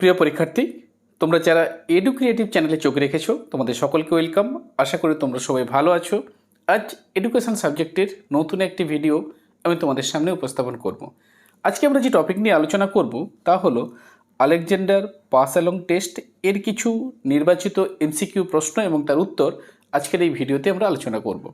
প্রিয় পরীক্ষার্থী, তোমরা যারা এডু ক্রিয়েটিভ চ্যানেলে চোখ রেখেছো, তোমাদের সকলকে ওয়েলকাম আশা করি তোমরা সবাই ভালো আছো। আজ এডুকেশন সাবজেক্টের নতুন একটি ভিডিও আমি তোমাদের সামনে উপস্থাপন করব। আজকে আমরা যে টপিক নিয়ে আলোচনা করব, তা হলো আলেকজান্ডার পাস অ্যালং টেস্ট এর কিছু নির্বাচিত এমসিকিউ প্রশ্ন এবং তার উত্তর আজকের এই ভিডিওতে আমরা আলোচনা করব।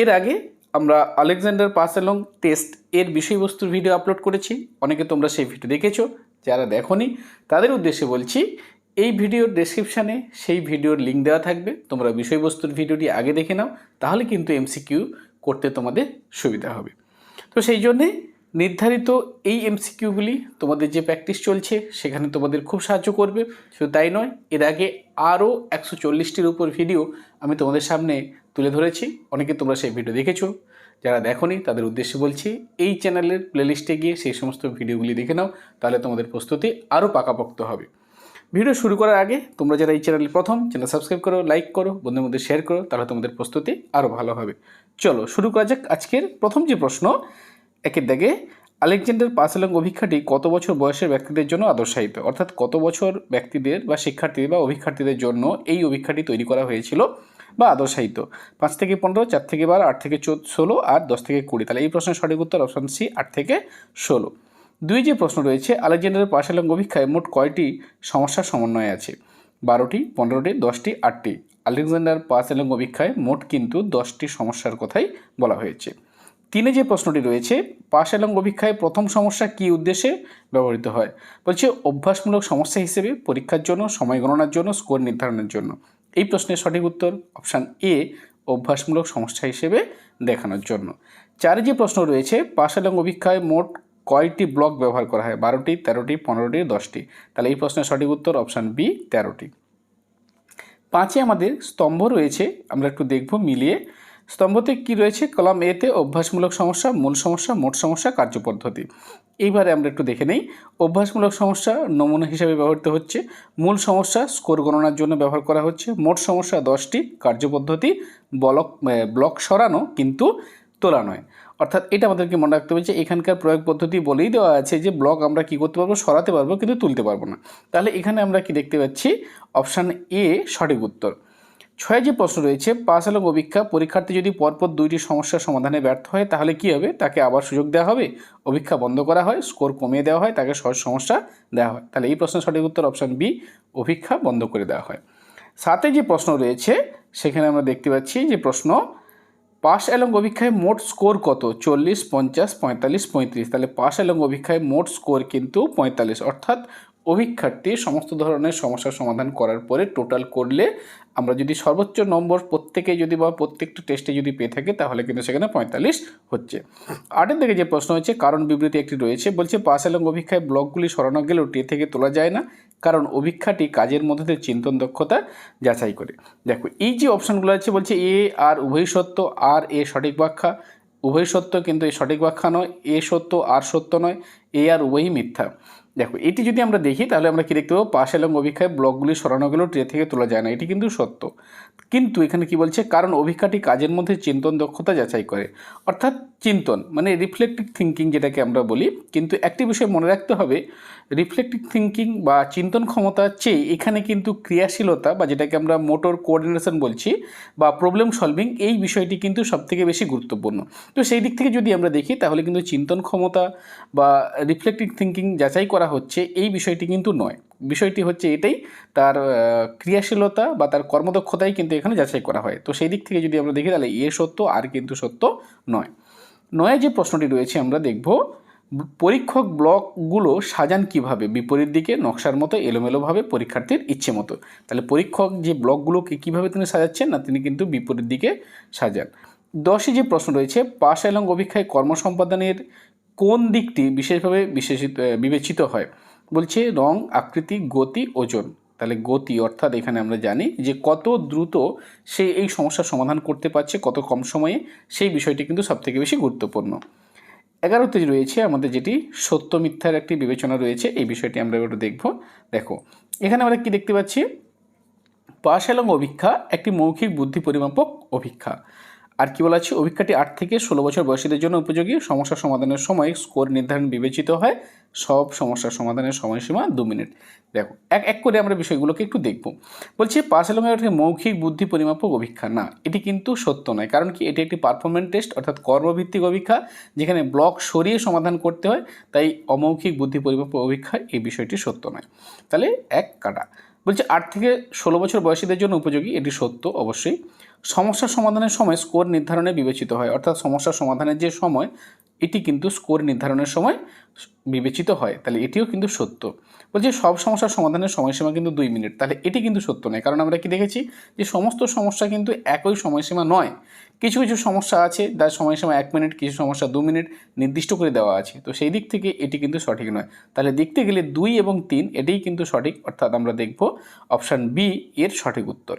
এর আগে আমরা আলেকজান্ডার পাস অ্যালং টেস্ট এর বিষয়বস্তুর ভিডিও আপলোড করেছি। অনেকে তোমরা সেই ভিডিও দেখেছ। যারা দেখোনি, তাদের উদ্দেশ্যে বলছি, এই ভিডিওর ডেসক্রিপশানে সেই ভিডিওর লিঙ্ক দেওয়া থাকবে। তোমরা বিষয়বস্তুর ভিডিওটি আগে দেখে নাও, তাহলে কিন্তু এমসিকিউ করতে তোমাদের সুবিধা হবে। তো সেই জন্যে নির্ধারিত এই এমসিকিউগুলি তোমাদের যে প্র্যাকটিস চলছে, সেখানে তোমাদের খুব সাহায্য করবে। শুধু তাই নয়, এর আগে আরও একশো চল্লিশটির উপর ভিডিও আমি তোমাদের সামনে তুলে ধরেছি। অনেকে তোমরা সেই ভিডিও দেখেছ। যারা দেখোনি, তাদের উদ্দেশ্যে বলছি, এই চ্যানেলের প্লেলিস্টে গিয়ে সেই সমস্ত ভিডিওগুলি দেখে নাও, তাহলে তোমাদের প্রস্তুতি আরও পাকাপোক্ত হবে। ভিডিও শুরু করার আগে, তোমরা যারা এই চ্যানেলে প্রথম, চ্যানেল সাবস্ক্রাইব করো লাইক করো, বন্ধুদের মধ্যে শেয়ার করো, তাহলে তোমাদের প্রস্তুতি আরও ভালো হবে। চলো, শুরু করা যাক আজকের প্রথম যে প্রশ্ন, একের দাগে, আলেকজান্ডার পাসেলং অভিক্ষাটি কত বছর বয়সের ব্যক্তিদের জন্য আদর্শায়িত? অর্থাৎ কত বছর ব্যক্তিদের বা শিক্ষার্থীদের বা অভিক্ষার্থীদের জন্য এই অভিক্ষাটি তৈরি করা হয়েছিল? বা আদর্শায়িত। পাঁচ থেকে পনেরো, চার থেকে বারো, আট থেকে চোদ্দ ষোলো, আর দশ থেকে কুড়ি। তাহলে এই প্রশ্নের সঠিক উত্তর অপশন সি আট থেকে ষোলো। দুই যে প্রশ্ন রয়েছে, আলেকজান্ডারের পাশালং অভিক্ষায় মোট কয়টি সমস্যার সমন্বয় আছে? বারোটি, পনেরোটি, দশটি, আটটি। আলেকজান্ডার এবং অভিক্ষায় মোট কিন্তু দশটি সমস্যার কথাই বলা হয়েছে। তিনে যে প্রশ্নটি রয়েছে পাশ এবং অভিক্ষায় প্রথম সমস্যা কী উদ্দেশ্যে ব্যবহৃত হয়? বলছে, অভ্যাসমূলক সমস্যা হিসেবে পরীক্ষার জন্য, সময় গণনার জন্য, স্কোর নির্ধারণের জন্য। এই প্রশ্নের সঠিক উত্তর অপশান এ, অভ্যাসমূলক সমস্যা হিসেবে দেখানোর জন্য। চারে যে প্রশ্ন রয়েছে পাশ অভিক্ষায় মোট কয়টি ব্লক ব্যবহার করা হয়? বারোটি, তেরোটি, পনেরোটি, দশটি। তাহলে এই প্রশ্নের সঠিক উত্তর অপশান বি, তেরোটি। পাঁচে আমাদের স্তম্ভ রয়েছে, আমরা একটু দেখব মিলিয়ে। স্তম্ভতে কি রয়েছে? কলাম এতে অভ্যাসমূলক সমস্যা, মূল সমস্যা, মোট সমস্যা কার্যপদ্ধতি এইবারে আমরা একটু দেখে নেই। অভ্যাসমূলক সমস্যা নমুনা হিসাবে ব্যবহৃত হচ্ছে। মূল সমস্যা, স্কোর গণনার জন্য ব্যবহার করা হচ্ছে। মোট সমস্যা দশটি কার্যপদ্ধতি ব্লক ব্লক সরানো কিন্তু তোলা নয় অর্থাৎ এটা আমাদেরকে মনে রাখতে হবে যে এখানকার প্রয়োগ পদ্ধতি বলেই দেওয়া আছে যে ব্লক আমরা কী করতে পারব, সরাতে পারব, কিন্তু তুলতে পারব না। তাহলে এখানে আমরা কি দেখতে পাচ্ছি? অপশান এ সঠিক উত্তর। ছয় যে প্রশ্ন রয়েছে, পাস আলোক অভিক্ষা পরীক্ষার্থী যদি পরপর দুইটি সমস্যার সমাধানে ব্যর্থ হয়, তাহলে কি হবে? তাকে আবার সুযোগ দেওয়া হবে। অভিক্ষা বন্ধ করা হয়, স্কোর কমিয়ে দেওয়া হয়, তাকে সহজ সমস্যা দেওয়া হয়। তাহলে এই প্রশ্নের সঠিক উত্তর অপশান বি অভিক্ষা বন্ধ করে দেওয়া হয়। সাথে যে প্রশ্ন রয়েছে, সেখানে আমরা দেখতে পাচ্ছি যে প্রশ্ন, পাস এবং অভিক্ষায় মোট স্কোর কত? চল্লিশ, পঞ্চাশ, পঁয়তাল্লিশ, পঁয়ত্রিশ। তাহলে পাস এবং অভিক্ষায় মোট স্কোর কিন্তু পঁয়তাল্লিশ। অর্থাৎ অভিক্ষার্থী সমস্ত ধরনের সমস্যার সমাধান করার পরে টোটাল করলে আমরা যদি সর্বোচ্চ নম্বর প্রত্যেকে যদি বা প্রত্যেকটা টেস্টে যদি পেয়ে থাকে, তাহলে কিন্তু সেখানে পঁয়তাল্লিশ হচ্ছে। আটের দিকে যে প্রশ্ন হচ্ছে, কারণ বিবৃতি একটি রয়েছে, বলছে পাস এবং অভিক্ষায় ব্লকগুলি সরানো গেলেও টে থেকে তোলা যায় না, কারণ অভিক্ষাটি কাজের মধ্যে দিয়ে চিন্তন দক্ষতা যাচাই করে। দেখো, এই যে অপশানগুলো আছে, বলছে এ আর উভয় সত্য, আর এ সঠিক ব্যাখ্যা। উভয় সত্য কিন্তু এই সঠিক ব্যাখ্যা নয়, এ সত্য, আর সত্য নয়, এ আর উভয়ই মিথ্যা। দেখো, এটি যদি আমরা দেখি, তাহলে আমরা কি দেখতে পাবো? পাশ এবং অভিক্ষায় ব্লকগুলি সরানো গেলেও ট্রে থেকে তোলা যায় না। এটি কিন্তু সত্য। কিন্তু এখানে কি বলছে? কারণ অভিক্ষাটি কাজের মধ্যে চিন্তন দক্ষতা যাচাই করে। অর্থাৎ চিন্তন মানে রিফ্লেক্টিভ থিঙ্কিং যেটাকে আমরা বলি। কিন্তু একটি বিষয় মনে রাখতে হবে রিফ্লেক্টিভ থিঙ্কিং বা চিন্তন ক্ষমতার চেয়ে এখানে কিন্তু ক্রিয়াশীলতা বা যেটাকে আমরা মোটর কোঅর্ডিনেশন বলছি বা প্রবলেম সলভিং এই বিষয়টি কিন্তু সবথেকে বেশি গুরুত্বপূর্ণ। তো সেই দিক থেকে যদি আমরা দেখি, তাহলে কিন্তু চিন্তন ক্ষমতা বা রিফ্লেক্টিভ থিঙ্কিং যাচাই করা হচ্ছে এই বিষয়টি কিন্তু নয়। বিষয়টি হচ্ছে এটাই, তার ক্রিয়াশীলতা বা তার কর্মদক্ষতাই কিন্তু এখানে যাচাই করা হয়। তো সেই দিক থেকে যদি আমরা দেখি তাহলে এ সত্য, আর কিন্তু সত্য নয়। নয় যে প্রশ্নটি রয়েছে, আমরা দেখব, পরীক্ষক ব্লকগুলো সাজান কীভাবে? বিপরীত দিকে নকশার মতো এলোমেলোভাবে পরীক্ষার্থীর ইচ্ছে মতো। তাহলে পরীক্ষক যে ব্লকগুলোকে কীভাবে তিনি সাজাচ্ছেন না, তিনি কিন্তু বিপরীত দিকে সাজান। দশে যে প্রশ্ন রয়েছে, পাশ এবং অভিক্ষায় কর্মসম্পাদনের কোন দিকটি বিশেষভাবে বিশেষিত বিবেচিত হয়? বলছে রং, আকৃতি, গতি, ওজন। তাহলে গতি অর্থাৎ এখানে আমরা জানি যে কত দ্রুত সে এই সমস্যার সমাধান করতে পারছে কত কম সময়ে, সেই বিষয়টি কিন্তু সবথেকে বেশি গুরুত্বপূর্ণ। এগারোতে রয়েছে আমাদের যেটি সত্য মিথ্যার একটি বিবেচনা রয়েছে, এই বিষয়টি আমরা একটু দেখব। দেখো, এখানে আমরা কি দেখতে পাচ্ছি? পাশ এবং অভিক্ষা একটি মৌখিক বুদ্ধি পরিমাপক অভিক্ষা। আর কি বলা আছে অভিক্ষাটি আট থেকে ষোলো বছর বয়সীদের জন্য উপযোগী। সমস্যা সমাধানের সময় স্কোর নির্ধারণ বিবেচিত হয়। সব সমস্যার সমাধানের সময়সীমা দু মিনিট। দেখো, এক এক করে আমরা বিষয়গুলোকে একটু দেখব। বলছি পাঁচ এলোমেটর মৌখিক বুদ্ধি পরিমাপক অভিক্ষা। না, এটি কিন্তু সত্য নয়, কারণ কি এটি একটি পারফরমেন্স টেস্ট অর্থাৎ কর্মভিত্তিক অভিক্ষা, যেখানে ব্লক সরিয়ে সমাধান করতে হয়। তাই অমৌখিক বুদ্ধি পরিমাপক অভিক্ষা এই বিষয়টি সত্য নয়। তাহলে এক কাটা। বলছে, আট থেকে ষোলো বছর বয়সীদের জন্য উপযোগী, এটি সত্য অবশ্যই। সমস্যা সমাধানের সময় স্কোর নির্ধারণে বিবেচিত হয়। অর্থাৎ সমস্যা সমাধানের যে সময়, এটি কিন্তু স্কোর নির্ধারণের সময় বিবেচিত হয়। তাহলে এটিও কিন্তু সত্য। বলছে সব সমস্যার সমাধানের সময়সীমা কিন্তু দুই মিনিট। তাহলে এটি কিন্তু সত্য নয়। কারণ আমরা কি দেখেছি যে সমস্ত সমস্যা কিন্তু একই সময়সীমা নয়। কিছু কিছু সমস্যা আছে, যার সময়সীমা এক মিনিট, কিছু সমস্যা দু মিনিট নির্দিষ্ট করে দেওয়া আছে। তো সেই দিক থেকে এটি কিন্তু সঠিক নয়। তাহলে দেখতে গেলে দুই এবং তিন, এটিই কিন্তু সঠিক। অর্থাৎ আমরা দেখব অপশান বি এর সঠিক উত্তর।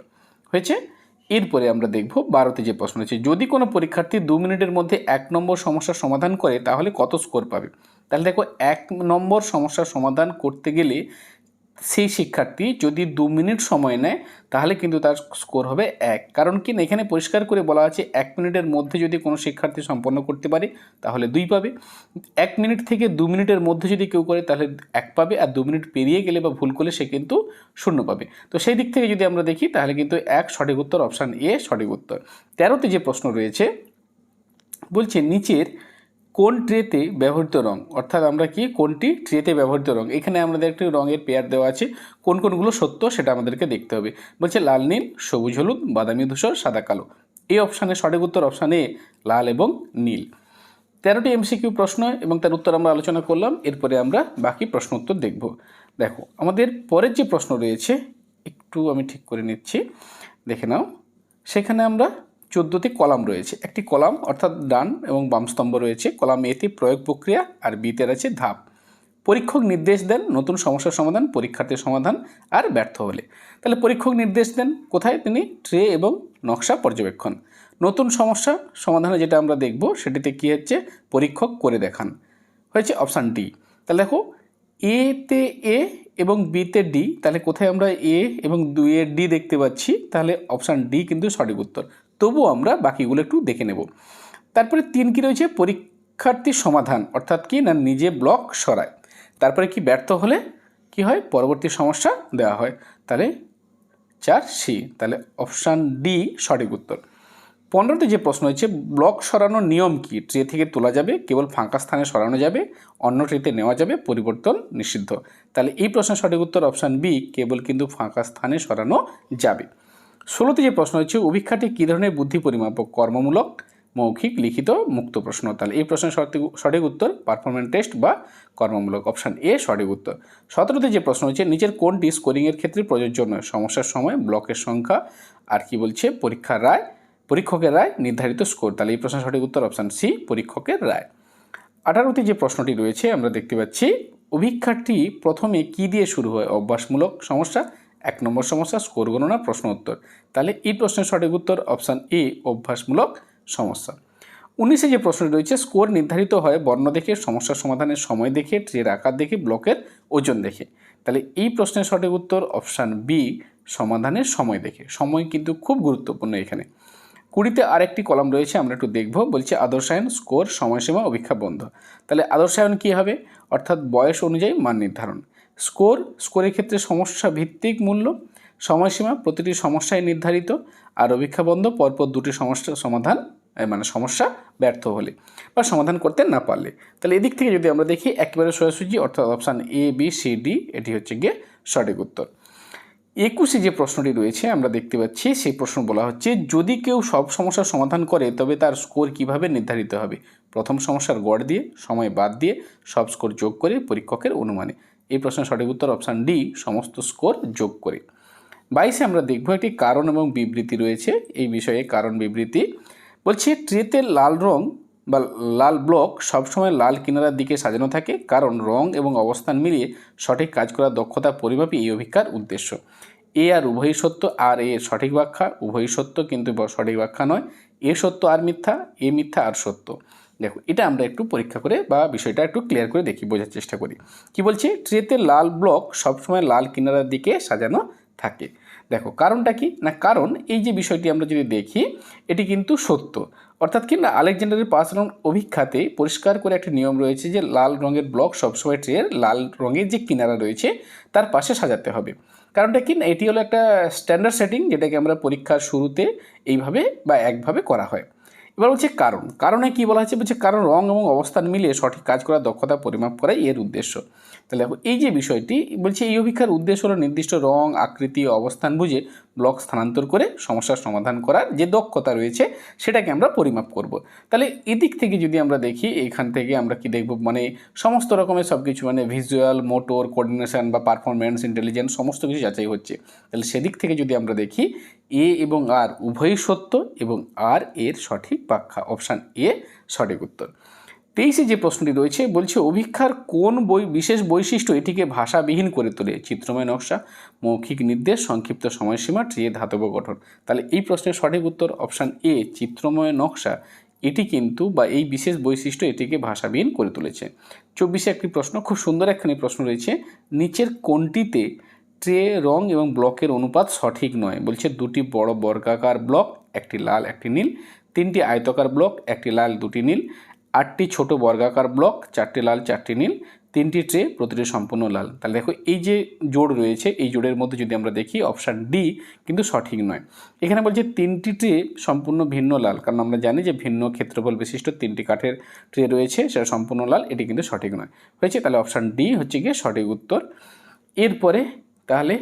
হয়েছে? এরপরে আমরা দেখব বারোতে যে প্রশ্ন আছে, যদি কোনো পরীক্ষার্থী দু মিনিটের মধ্যে এক নম্বর সমস্যার সমাধান করে, তাহলে কত স্কোর পাবে? তাহলে দেখো, এক নম্বর সমস্যার সমাধান করতে গেলে সেই শিক্ষার্থী যদি দু মিনিট সময় নেয়, তাহলে কিন্তু তার স্কোর হবে এক। কারণ কি না, এখানে পরিষ্কার করে বলা আছে, এক মিনিটের মধ্যে যদি কোনো শিক্ষার্থী সম্পন্ন করতে পারে, তাহলে দুই পাবে। এক মিনিট থেকে দু মিনিটের মধ্যে যদি কেউ করে, তাহলে এক পাবে। আর দু মিনিট পেরিয়ে গেলে বা ভুল করলে, সে কিন্তু শূন্য পাবে। তো সেই দিক থেকে যদি আমরা দেখি, তাহলে কিন্তু এক সঠিক উত্তর, অপশান এ সঠিক উত্তর। তেরোতে যে প্রশ্ন রয়েছে, বলছে, নিচের কোন ট্রেতে ব্যবহৃত রং? অর্থাৎ আমরা কি, কোনটি ট্রেতে ব্যবহৃত রং? এখানে আমাদের একটি রঙের পেয়ার দেওয়া আছে। কোন কোনগুলো সত্য সেটা আমাদেরকে দেখতে হবে। বলছে লাল, নীল, সবুজ, হলুদ, বাদামি, ধূসর, সাদা, কালো। এই অপশানে, সঠিক উত্তর অপশানে লাল এবং নীল। তেরোটি এমসিকিউ প্রশ্ন এবং তার উত্তর আমরা আলোচনা করলাম। এরপরে আমরা বাকি প্রশ্ন উত্তর দেখব। দেখো, আমাদের পরের যে প্রশ্ন রয়েছে, একটু আমি ঠিক করে নিচ্ছি। দেখে নাও। সেখানে আমরা চোদ্দোটি কলাম রয়েছে। একটি কলাম অর্থাৎ ডান এবং বাম স্তম্ভ রয়েছে। কলাম এতে প্রয়োগ প্রক্রিয়া আর বিতে আছে ধাপ। পরীক্ষক নির্দেশ দেন নতুন সমস্যার সমাধান, পরীক্ষার্থীর সমাধান আর ব্যর্থ হলে। তাহলে পরীক্ষক নির্দেশ দেন কোথায় তিনি? ট্রে এবং নকশা পর্যবেক্ষণ। নতুন সমস্যা সমাধানে যেটা আমরা দেখব সেটিতে কী হচ্ছে? পরীক্ষক করে দেখান। হয়েছে অপশান ডি। তাহলে দেখো এতে এ এবং বিতে ডি, তাহলে কোথায় আমরা এ এবং দুইয়ের ডি দেখতে পাচ্ছি? তাহলে অপশান ডি কিন্তু সঠিক উত্তর। তবুও আমরা বাকিগুলো একটু দেখে নেব। তারপরে তিন কী রয়েছে? পরীক্ষার্থীর সমাধান। অর্থাৎ কি না নিজে ব্লক সরায়। তারপরে কি ব্যর্থ হলে কি হয়? পরবর্তী সমস্যা দেওয়া হয়। তাহলে চার সি। তাহলে অপশান ডি সঠিক উত্তর। পনেরোতে যে প্রশ্ন হয়েছে ব্লক সরানোর নিয়ম কি? ট্রে থেকে তোলা যাবে, কেবল ফাঁকা স্থানে সরানো যাবে, অন্য ট্রেতে নেওয়া যাবে, পরিবর্তন নিষিদ্ধ। তাহলে এই প্রশ্নের সঠিক উত্তর অপশান বি কেবল কিন্তু ফাঁকা স্থানে সরানো যাবে। ষোলোতে যে প্রশ্ন হচ্ছে, অভিক্ষাটি কী ধরনের বুদ্ধি পরিমাপক কর্মমূলক? মৌখিক, লিখিত, মুক্ত প্রশ্ন। তাহলে এই প্রশ্নের সঠিক সঠিক উত্তর পারফরমেন্স টেস্ট বা কর্মমূলক অপশান এ সঠিক উত্তর। সতেরোতে যে প্রশ্ন হচ্ছে, নিচের কোনটি স্কোরিংয়ের ক্ষেত্রে প্রযোজ্য নয়? সমস্যার সময়, ব্লকের সংখ্যা, আর কি বলছে? পরীক্ষার রায়, পরীক্ষকের রায়, নির্ধারিত স্কোর তাহলে এই প্রশ্নের সঠিক উত্তর অপশান সি পরীক্ষকের রায়। আঠারোতে যে প্রশ্নটি রয়েছে, আমরা দেখতে পাচ্ছি অভিক্ষারটি প্রথমে কি দিয়ে শুরু হয়? অভ্যাসমূলক সমস্যা এক নম্বর সমস্যা, স্কোর গণনা, প্রশ্ন উত্তর। তাহলে এই প্রশ্নের সঠিক উত্তর অপশান এ, অভ্যাসমূলক সমস্যা। উনিশে যে প্রশ্নটি রয়েছে, স্কোর নির্ধারিত হয় বর্ণ দেখে, সমস্যা সমাধানের সময় দেখে, ট্রের আকার দেখে, ব্লকের ওজন দেখে। তাহলে এই প্রশ্নের সঠিক উত্তর অপশান বি সমাধানের সময় দেখে। সময় কিন্তু খুব গুরুত্বপূর্ণ এখানে। কুড়িতে আরেকটি কলাম রয়েছে, আমরা একটু দেখব। বলছে আদর্শায়ন, স্কোর, সময়সীমা অভিক্ষা বন্ধ। তাহলে আদর্শায়ন কী হবে? অর্থাৎ বয়স অনুযায়ী মান নির্ধারণ। স্কোর, স্কোরের ক্ষেত্রে সমস্যা ভিত্তিক মূল্য, সময়সীমা প্রতিটি সমস্যায় নির্ধারিত, আর অভিক্ষা বন্ধ পরপর দুটি সমস্যা সমাধান মানে সমস্যা ব্যর্থ হলে বা সমাধান করতে না পারলে। তাহলে এদিক থেকে যদি আমরা দেখি, একেবারে সোজাসুজি, অর্থাৎ option A B C D এটি হচ্ছে গিয়ে সঠিক উত্তর। একুশে যে প্রশ্নটি রয়েছে, আমরা দেখতে পাচ্ছি, সেই প্রশ্ন বলা হচ্ছে, যদি কেউ সব সমস্যার সমাধান করে, তবে তার স্কোর কীভাবে নির্ধারিত হবে? প্রথম সমস্যার গড় দিয়ে, সময় বাদ দিয়ে, সব স্কোর যোগ করে পরীক্ষকের অনুমানে। এই প্রশ্নের সঠিক উত্তর অপশান ডি সমস্ত স্কোর যোগ করে। বাইশে আমরা দেখব একটি কারণ এবং বিবৃতি রয়েছে। এই বিষয়ে কারণ বিবৃতি বলছে, ট্রেতে লাল রং বা লাল ব্লক সবসময় লাল কিনারার দিকে সাজানো থাকে। কারণ রং এবং অবস্থান মিলিয়ে সঠিক কাজ করার দক্ষতা পরিমাপই এই অভিজ্ঞার উদ্দেশ্য। এ আর উভয়ই সত্য, আর এ সঠিক ব্যাখ্যা। উভয়ই সত্য, কিন্তু সঠিক ব্যাখ্যা নয়। এ সত্য আর মিথ্যা, এ মিথ্যা আর সত্য। দেখো, এটা আমরা একটু পরীক্ষা করে বা বিষয়টা একটু ক্লিয়ার করে দেখি, বোঝার চেষ্টা করি। কি বলছে? ট্রেতে লাল ব্লক সবসময় লাল কিনারার দিকে সাজানো থাকে। দেখো, কারণটা কি? না, কারণ এই যে বিষয়টি আমরা যদি দেখি, এটি কিন্তু সত্য। অর্থাৎ কি? না, আলেকজান্ডারের পাঁচরং অভিখ্যাতে পরিষ্কার করে একটা নিয়ম রয়েছে যে, লাল রঙের ব্লক সবসময় ট্রের লাল রঙের যে কিনারা রয়েছে, তার পাশে সাজাতে হবে। কারণটা কি? না, এটি হলো একটা স্ট্যান্ডার্ড সেটিং যেটাকে আমরা পরীক্ষার শুরুতে এইভাবে বা একভাবে করা হয়। এবার হচ্ছে কারণ। কারণে কি বলা হয়েছে? বলছে কারণ রং এবং অবস্থান মিলিয়ে সঠিক কাজ করার দক্ষতা পরিমাপ করাই এর উদ্দেশ্য। তাহলে দেখো, এই যে বিষয়টি, বলছে এই অভিক্ষার উদ্দেশ্য হলো নির্দিষ্ট রং, আকৃতি অবস্থান বুঝে ব্লক স্থানান্তর করে সমস্যার সমাধান করার যে দক্ষতা রয়েছে, সেটাকে আমরা পরিমাপ করব। তাহলে এদিক থেকে যদি আমরা দেখি, এখান থেকে আমরা কি দেখব? মানে সমস্ত রকমের সব কিছু মানে ভিজুয়াল মোটর কোঅর্ডিনেশন বা পারফরমেন্স ইন্টেলিজেন্স সমস্ত কিছু যাচাই হচ্ছে। তাহলে সেদিক থেকে যদি আমরা দেখি এ এবং আর উভয়ই সত্য এবং আর এর সঠিক ব্যাখ্যা অপশান এ সঠিক উত্তর। তেইশে যে প্রশ্নটি রয়েছে, বলছে, অভিক্ষার কোন বই, বিশেষ বৈশিষ্ট্য এটিকে ভাষাবিহীন করে তোলে? চিত্রময় নকশা, মৌখিক নির্দেশ, সংক্ষিপ্ত সময়সীমা ট্রিয়ে ধাতব গঠন। তাহলে এই প্রশ্নের সঠিক উত্তর অপশান এ, চিত্রময় নকশা। এটি কিন্তু বা এই বিশেষ বৈশিষ্ট্য এটিকে ভাষাবিহীন করে তুলেছে। চব্বিশে একটি প্রশ্ন, খুব সুন্দর একখানি প্রশ্ন রয়েছে, নিচের কোনটিতে ট্রে, রং এবং ব্লকের অনুপাত সঠিক নয়? বলছে, দুটি বড় বর্গাকার ব্লক, একটি লাল, একটি নীল, তিনটি আয়তকার ব্লক, একটি লাল, দুটি নীল আটটি ছোট বর্গাকার ব্লক, চারটি লাল, চারটি নীল, তিনটি ট্রে, প্রতিটি সম্পূর্ণ লাল। তাহলে দেখো, এই যে জোড় রয়েছে, এই জোড়ের মধ্যে যদি আমরা দেখি, অপশান ডি কিন্তু সঠিক নয়। এখানে বলছে তিনটি ট্রে সম্পূর্ণ ভিন্ন লাল, কারণ আমরা জানি যে ভিন্ন ক্ষেত্রফল বিশিষ্ট তিনটি কাঠের ট্রে রয়েছে, সেটা সম্পূর্ণ লাল, এটি কিন্তু সঠিক নয়। হয়েছে? তাহলে অপশান ডি হচ্ছে গিয়ে সঠিক উত্তর। এরপরে তাহলে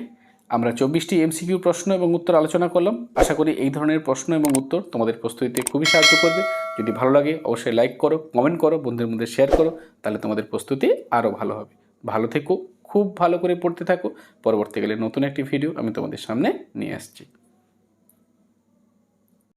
আমরা চব্বিশটি এমসিকিউ প্রশ্ন এবং উত্তর আলোচনা করলাম। আশা করি এই ধরনের প্রশ্ন এবং উত্তর তোমাদের প্রস্তুতিতে খুবই সাহায্য করবে। যদি ভালো লাগে, অবশ্যই লাইক করো কমেন্ট করো, বন্ধুদের মধ্যে শেয়ার করো, তাহলে তোমাদের প্রস্তুতি আরও ভালো হবে। ভালো থেকো, খুব ভালো করে পড়তে থাকো। পরবর্তীকালে নতুন একটি ভিডিও আমি তোমাদের সামনে নিয়ে আসছি।